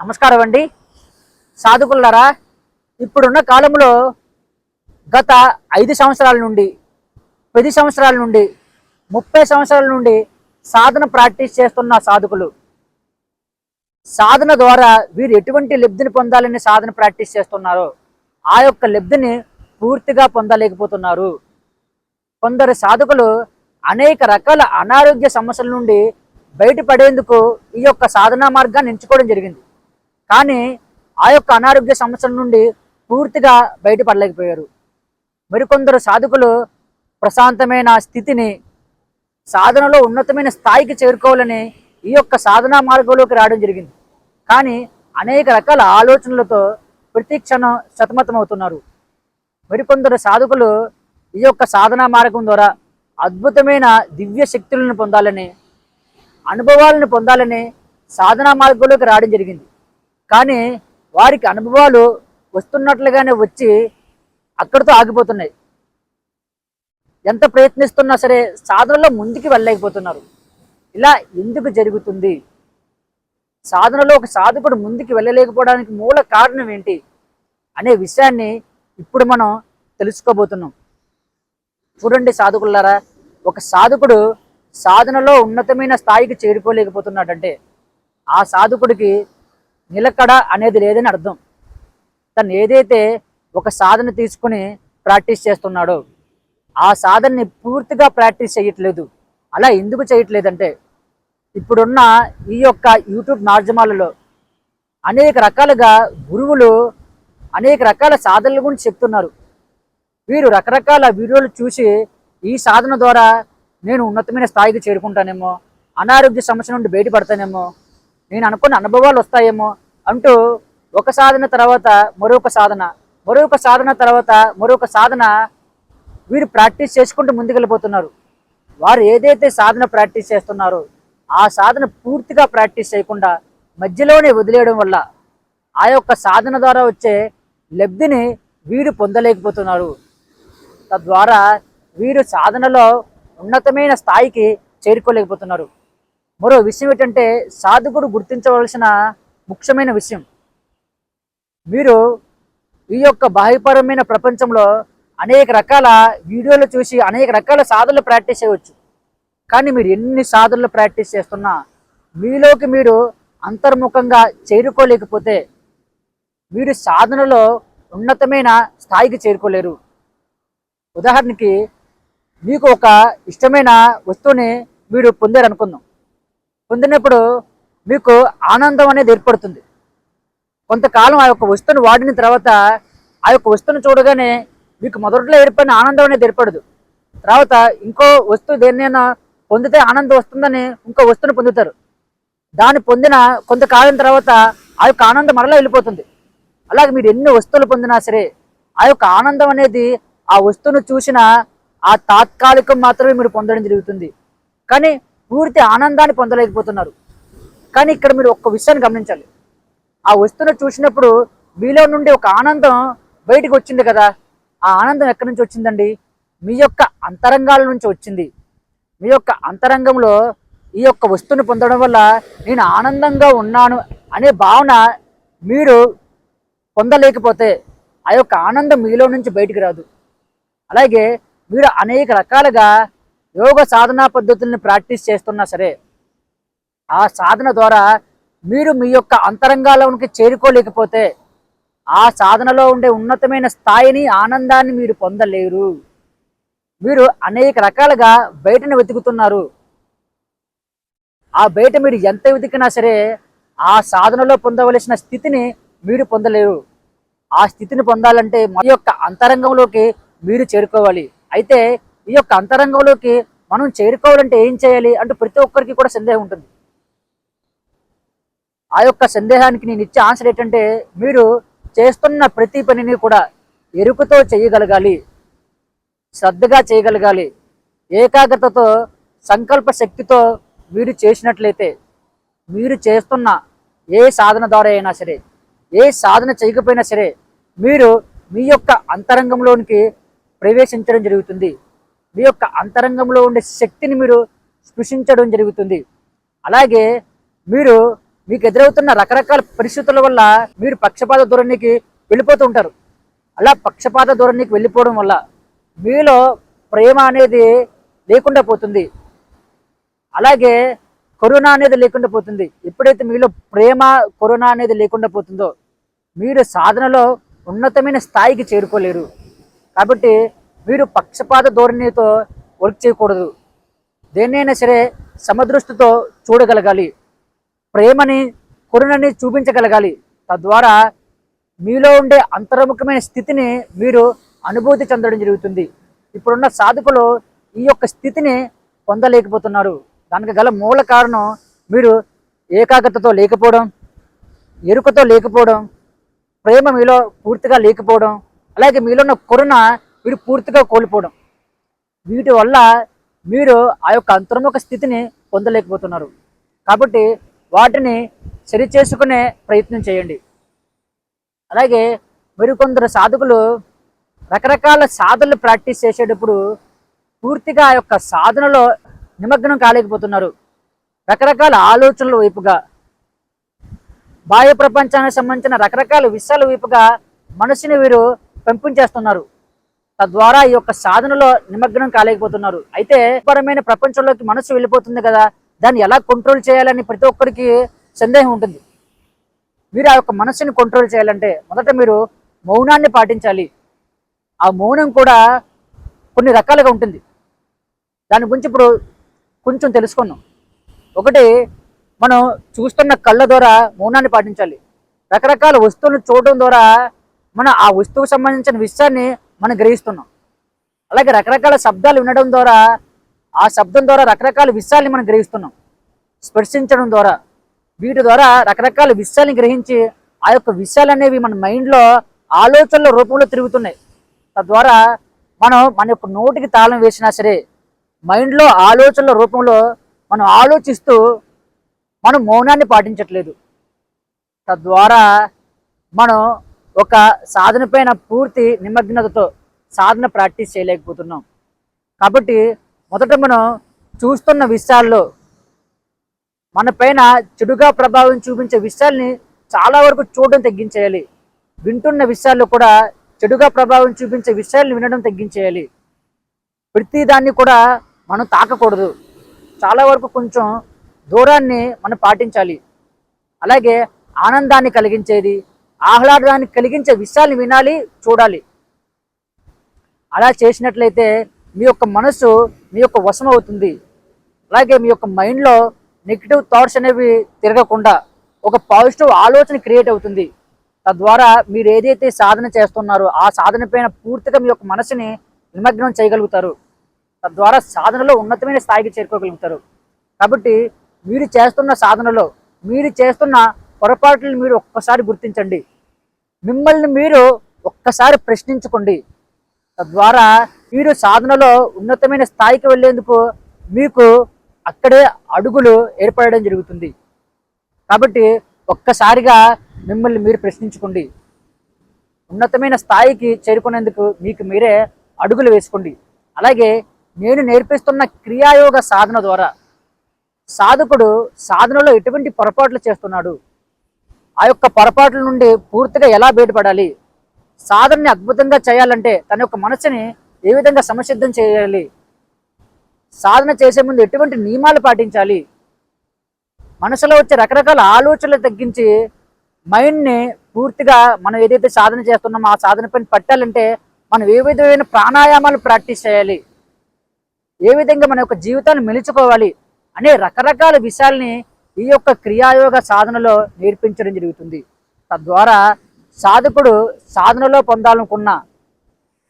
నమస్కారం అండి. సాధుకులారా ఇప్పుడున్న కాలంలో గత ఐదు సంవత్సరాల నుండి పది సంవత్సరాల నుండి ముప్పై సంవత్సరాల నుండి సాధన ప్రాక్టీస్ చేస్తున్న సాధకులు. సాధన ద్వారా వీరు ఎటువంటి లబ్ధిని పొందాలని సాధన ప్రాక్టీస్ చేస్తున్నారో ఆ యొక్క లబ్ధిని పూర్తిగా పొందలేకపోతున్నారు. కొందరు సాధకులు అనేక రకాల అనారోగ్య సమస్యల నుండి బయటపడేందుకు ఈ యొక్క సాధనా మార్గాన్ని ఎంచుకోవడం జరిగింది. కానీ ఆ యొక్క అనారోగ్య సమస్యల నుండి పూర్తిగా బయటపడలేకపోయారు. మరికొందరు సాధకులు ప్రశాంతమైన స్థితిని సాధనలో ఉన్నతమైన స్థాయికి చేరుకోవాలని ఈ యొక్క సాధనా మార్గంలోకి రావడం జరిగింది. కానీ అనేక రకాల ఆలోచనలతో ప్రతి క్షణం సతమతమవుతున్నారు. మరికొందరు సాధకులు ఈ యొక్క సాధనా మార్గం ద్వారా అద్భుతమైన దివ్య శక్తులను పొందాలని అనుభవాలను పొందాలని సాధనా మార్గంలోకి రావడం జరిగింది. కానీ వారికి అనుభవాలు వస్తున్నట్లుగానే వచ్చి అక్కడితో ఆగిపోతున్నాయి. ఎంత ప్రయత్నిస్తున్నా సరే సాధనలో ముందుకు వెళ్ళలేకపోతున్నారు. ఇలా ఎందుకు జరుగుతుంది? సాధనలో ఒక సాధకుడు ముందుకు వెళ్ళలేకపోవడానికి మూల కారణం ఏంటి అనే విషయాన్ని ఇప్పుడు మనం తెలుసుకోబోతున్నాం. చూడండి సాధకులారా ఒక సాధకుడు సాధనలో ఉన్నతమైన స్థాయికి చేరుకోలేకపోతున్నాడంటే ఆ సాధకుడికి నిలకడ అనేది లేదని అర్థం. తను ఏదైతే ఒక సాధన తీసుకుని ప్రాక్టీస్ చేస్తున్నాడో ఆ సాధనని పూర్తిగా ప్రాక్టీస్ చేయట్లేదు. అలా ఎందుకు చేయట్లేదంటే ఇప్పుడున్న ఈ యొక్క యూట్యూబ్ మాధ్యమాలలో అనేక రకాలుగా గురువులు అనేక రకాల సాధనల గురించి చెప్తున్నారు. వీరు రకరకాల వీడియోలు చూసి ఈ సాధన ద్వారా నేను ఉన్నతమైన స్థాయికి చేరుకుంటానేమో అనారోగ్య సమస్య నుండి బయటపడతానేమో నేను అనుకున్న అనుభవాలు వస్తాయేమో అంటూ ఒక సాధన తర్వాత మరొక సాధన మరొక సాధన తర్వాత మరొక సాధన వీరు ప్రాక్టీస్ చేసుకుంటూ ముందుకెళ్ళిపోతున్నారు. వారు ఏదైతే సాధన ప్రాక్టీస్ చేస్తున్నారో ఆ సాధన పూర్తిగా ప్రాక్టీస్ చేయకుండా మధ్యలోనే వదిలేయడం వల్ల ఆ యొక్క సాధన ద్వారా వచ్చే లబ్ధిని వీరు పొందలేకపోతున్నారు. తద్వారా వీరు సాధనలో ఉన్నతమైన స్థాయికి చేరుకోలేకపోతున్నారు. మరో విషయం ఏంటంటే సాధకుడు గుర్తించవలసిన ముఖ్యమైన విషయం. మీరు ఈ యొక్క బాహ్యపరమైన ప్రపంచంలో అనేక రకాల వీడియోలు చూసి అనేక రకాల సాధనలు ప్రాక్టీస్ చేయవచ్చు. కానీ మీరు ఎన్ని సాధనలు ప్రాక్టీస్ చేస్తున్నా మీలోకి మీరు అంతర్ముఖంగా చేరుకోలేకపోతే మీరు సాధనలో ఉన్నతమైన స్థాయికి చేరుకోలేరు. ఉదాహరణకి మీకు ఒక ఇష్టమైన వస్తువుని మీరు పొందారనుకుందాం. పొందినప్పుడు మీకు ఆనందం అనేది ఏర్పడుతుంది. కొంతకాలం ఆ యొక్క వస్తువును వాడిన తర్వాత ఆ యొక్క వస్తువును చూడగానే మీకు మొదట్లో ఏర్పడిన ఆనందం అనేది ఏర్పడదు. తర్వాత ఇంకో వస్తువు దేన్నైనా పొందితే ఆనందం వస్తుందని ఇంకో వస్తువును పొందుతారు. దాన్ని పొందిన కొంతకాలం తర్వాత ఆ యొక్క ఆనందం మరలా వెళ్ళిపోతుంది. అలాగే మీరు ఎన్ని వస్తువులు పొందినా సరే ఆ యొక్క ఆనందం అనేది ఆ వస్తువును చూసిన ఆ తాత్కాలికం మాత్రమే మీరు పొందడం జరుగుతుంది. కానీ పూర్తి ఆనందాన్ని పొందలేకపోతున్నారు. కానీ ఇక్కడ మీరు ఒక్క విషయాన్ని గమనించాలి. ఆ వస్తువును చూసినప్పుడు మీలో నుండి ఒక ఆనందం బయటకు వచ్చింది కదా. ఆ ఆనందం ఎక్కడి నుంచి వచ్చిందండి? మీ యొక్క అంతరంగాల నుంచి వచ్చింది. మీ యొక్క అంతరంగంలో ఈ యొక్క వస్తువుని పొందడం వల్ల నేను ఆనందంగా ఉన్నాను అనే భావన మీరు పొందలేకపోతే ఆ యొక్క ఆనందం మీలో నుంచి బయటికి రాదు. అలాగే మీరు అనేక రకాలుగా యోగ సాధనా పద్ధతుల్ని ప్రాక్టీస్ చేస్తున్నా సరే ఆ సాధన ద్వారా మీరు మీ యొక్క అంతరంగాలోనికి చేరుకోలేకపోతే ఆ సాధనలో ఉండే ఉన్నతమైన స్థాయిని ఆనందాన్ని మీరు పొందలేరు. మీరు అనేక రకాలుగా బయటను వెతుకుతున్నారు. ఆ బయట మీరు ఎంత వెతికినా సరే ఆ సాధనలో పొందవలసిన స్థితిని మీరు పొందలేరు. ఆ స్థితిని పొందాలంటే మీ యొక్క అంతరంగంలోకి మీరు చేరుకోవాలి. అయితే ఈ యొక్క అంతరంగంలోకి మనం చేరుకోవాలంటే ఏం చేయాలి అంటూ ప్రతి ఒక్కరికి కూడా సందేహం ఉంటుంది. ఆ యొక్క సందేహానికి నేను ఇచ్చే ఆన్సర్ ఏంటంటే మీరు చేస్తున్న ప్రతి పనిని కూడా ఎరుకుతో చేయగలగాలి శ్రద్ధగా చేయగలగాలి ఏకాగ్రతతో సంకల్ప శక్తితో మీరు చేసినట్లయితే మీరు చేస్తున్న ఏ సాధన ద్వారా అయినా సరే ఏ సాధన చేయకపోయినా సరే మీరు మీ యొక్క అంతరంగంలోనికి ప్రవేశించడం జరుగుతుంది. మీ యొక్క అంతరంగంలో ఉండే శక్తిని మీరు స్పృశించడం జరుగుతుంది. అలాగే మీరు మీకు ఎదురవుతున్న రకరకాల పరిస్థితుల వల్ల మీరు పక్షపాత ధోరణికి వెళ్ళిపోతూ ఉంటారు. అలా పక్షపాత ధోరణికి వెళ్ళిపోవడం వల్ల మీలో ప్రేమ అనేది లేకుండా పోతుంది. అలాగే కరుణ అనేది లేకుండా పోతుంది. ఎప్పుడైతే మీలో ప్రేమ కరుణ అనేది లేకుండా పోతుందో మీరు సాధనలో ఉన్నతమైన స్థాయికి చేరుకోలేరు. కాబట్టి మీరు పక్షపాత ధోరణితో వర్క్ చేయకూడదు. దేన్నైనా సరే సమదృష్టితో చూడగలగాలి. ప్రేమని కరుణని చూపించగలగాలి. తద్వారా మీలో ఉండే అంతర్ముఖమైన స్థితిని మీరు అనుభూతి చెందడం జరుగుతుంది. ఇప్పుడున్న సాధకులు ఈ యొక్క స్థితిని పొందలేకపోతున్నారు. దానికి గల మూల కారణం మీరు ఏకాగ్రతతో లేకపోవడం ఎరుకతో లేకపోవడం ప్రేమ మీలో పూర్తిగా లేకపోవడం అలాగే మీలో ఉన్న కరుణ వీడు పూర్తిగా కోల్పోవడం. వీటి వల్ల మీరు ఆ యొక్క అంతర్ముఖ స్థితిని పొందలేకపోతున్నారు. కాబట్టి వాటిని సరిచేసుకునే ప్రయత్నం చేయండి. అలాగే మరికొందరు సాధకులు రకరకాల సాధనలు ప్రాక్టీస్ చేసేటప్పుడు పూర్తిగా ఆ యొక్క సాధనలో నిమగ్నం కాలేకపోతున్నారు. రకరకాల ఆలోచనల వైపుగా బాహ్య ప్రపంచానికి సంబంధించిన రకరకాల విషయాల వైపుగా మనసుని వీరు పంపించేస్తున్నారు. తద్వారా ఈ యొక్క సాధనలో నిమగ్నం కాలేకపోతున్నారు. అయితే పరమైన ప్రపంచంలోకి మనసు వెళ్ళిపోతుంది కదా దాన్ని ఎలా కంట్రోల్ చేయాలని ప్రతి ఒక్కరికి సందేహం ఉంటుంది. మీరు ఆ యొక్క మనస్సుని కంట్రోల్ చేయాలంటే మొదట మీరు మౌనాన్ని పాటించాలి. ఆ మౌనం కూడా కొన్ని రకాలుగా ఉంటుంది. దాని గురించి ఇప్పుడు కొంచెం తెలుసుకున్నాం ఒకటి మనం చూస్తున్న కళ్ళ ద్వారా మౌనాన్ని పాటించాలి. రకరకాల వస్తువులను చూడడం ద్వారా మన ఆ వస్తువుకు సంబంధించిన విషయాన్ని మనం గ్రహిస్తున్నాం. అలాగే రకరకాల శబ్దాలు వినడం ద్వారా ఆ శబ్దం ద్వారా రకరకాల విషయాల్ని మనం గ్రహిస్తున్నాం. స్పర్శించడం ద్వారా వీటి ద్వారా రకరకాల విషయాల్ని గ్రహించి ఆ యొక్క విషయాలు అనేవి మన మైండ్లో ఆలోచనల రూపంలో తిరుగుతున్నాయి. తద్వారా మనం మన యొక్క నోటికి తాళం వేసినా సరే మైండ్లో ఆలోచనల రూపంలో మనం ఆలోచిస్తూ మనం మౌనాన్ని పాటించట్లేదు. తద్వారా మనం ఒక సాధన పైన పూర్తి నిమగ్నతతో సాధన ప్రాక్టీస్ చేయలేకపోతున్నాం. కాబట్టి మొదట మనం చూస్తున్న విషయాల్లో మన పైన చెడుగా ప్రభావం చూపించే విషయాల్ని చాలా వరకు చూడడం తగ్గించేయాలి. వింటున్న విషయాల్లో కూడా చెడుగా ప్రభావం చూపించే విషయాల్ని వినడం తగ్గించేయాలి. ప్రతి దాన్ని కూడా మనం తాకకూడదు. చాలా వరకు కొంచెం దూరాన్ని మనం పాటించాలి. అలాగే ఆనందాన్ని కలిగించేది ఆహ్లాదాన్ని కలిగించే విషయాలు వినాలి చూడాలి. అలా చేసినట్లయితే మీ యొక్క మనసు మీ యొక్క వశం అవుతుంది అలాగే మీ యొక్క మైండ్లో నెగిటివ్ థాట్స్ అనేవి తిరగకుండా ఒక పాజిటివ్ ఆలోచన క్రియేట్ అవుతుంది. తద్వారా మీరు ఏదైతే సాధన చేస్తున్నారో ఆ సాధన పైన పూర్తిగా మీ యొక్క మనసుని నిమగ్నం చేయగలుగుతారు. తద్వారా సాధనలో ఉన్నతమైన స్థాయికి చేరుకోగలుగుతారు. కాబట్టి మీరు చేస్తున్న సాధనలో మీరు చేస్తున్న పొరపాట్లను మీరు ఒక్కసారి గుర్తించండి. మిమ్మల్ని మీరు ఒక్కసారి ప్రశ్నించుకోండి. తద్వారా మీరు సాధనలో ఉన్నతమైన స్థాయికి వెళ్ళేందుకు మీకు అక్కడే అడుగులు ఏర్పడడం జరుగుతుంది. కాబట్టి ఒక్కసారిగా మిమ్మల్ని మీరు ప్రశ్నించుకోండి. ఉన్నతమైన స్థాయికి చేరుకునేందుకు మీకు మీరే అడుగులు వేసుకోండి. అలాగే నేను నేర్పిస్తున్న క్రియాయోగ సాధన ద్వారా సాధకుడు సాధనలో ఎటువంటి పొరపాట్లు చేస్తున్నాడు? ఆ యొక్క పొరపాట్ల నుండి పూర్తిగా ఎలా బయటపడాలి? సాధనని అద్భుతంగా చేయాలంటే తన యొక్క మనసుని ఏ విధంగా సమసిద్ధం చేయాలి? సాధన చేసే ముందు ఎటువంటి నియమాలు పాటించాలి? మనసులో వచ్చే రకరకాల ఆలోచనలు తగ్గించి మైండ్ని పూర్తిగా మనం ఏదైతే సాధన చేస్తున్నామో ఆ సాధన పైన పట్టాలంటే మనం ఏ విధమైన ప్రాణాయామాలు ప్రాక్టీస్ చేయాలి? ఏ విధంగా మన యొక్క జీవితాన్ని మెలుచుకోవాలి? అనే రకరకాల విషయాల్ని ఈ యొక్క క్రియాయోగ సాధనలో నేర్పించడం జరుగుతుంది. తద్వారా సాధకుడు సాధనలో పొందాలనుకున్న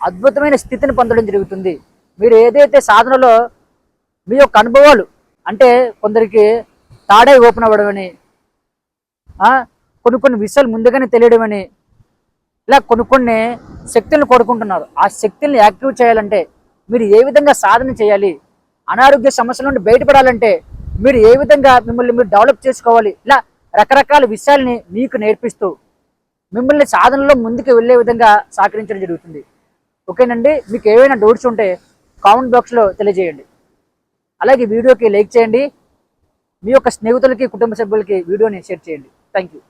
అద్భుతమైన స్థితిని పొందడం జరుగుతుంది. మీరు ఏదైతే సాధనలో మీ యొక్క అనుభవాలు అంటే కొందరికి తాడే ఓపెన్ అవ్వడం అని కొన్ని కొన్ని విషయాలు ముందుగానే తెలియడం అని ఇలా కొన్ని కొన్ని శక్తులను కోరుకుంటున్నారు. ఆ శక్తులను యాక్టివ్ చేయాలంటే మీరు ఏ విధంగా సాధన చేయాలి అనారోగ్య సమస్యల నుండి బయటపడాలంటే మీరు ఏ విధంగా మిమ్మల్ని మీరు డెవలప్ చేసుకోవాలి? ఇలా రకరకాల విషయాల్ని మీకు నేర్పిస్తూ మిమ్మల్ని సాధనలో ముందుకు వెళ్ళే విధంగా సహకరించడం జరుగుతుంది. ఓకేనండి? మీకు ఏవైనా డౌట్స్ ఉంటే కామెంట్ బాక్స్లో తెలియజేయండి. అలాగే వీడియోకి లైక్ చేయండి. మీ యొక్క స్నేహితులకి కుటుంబ సభ్యులకి వీడియోని షేర్ చేయండి. Thank you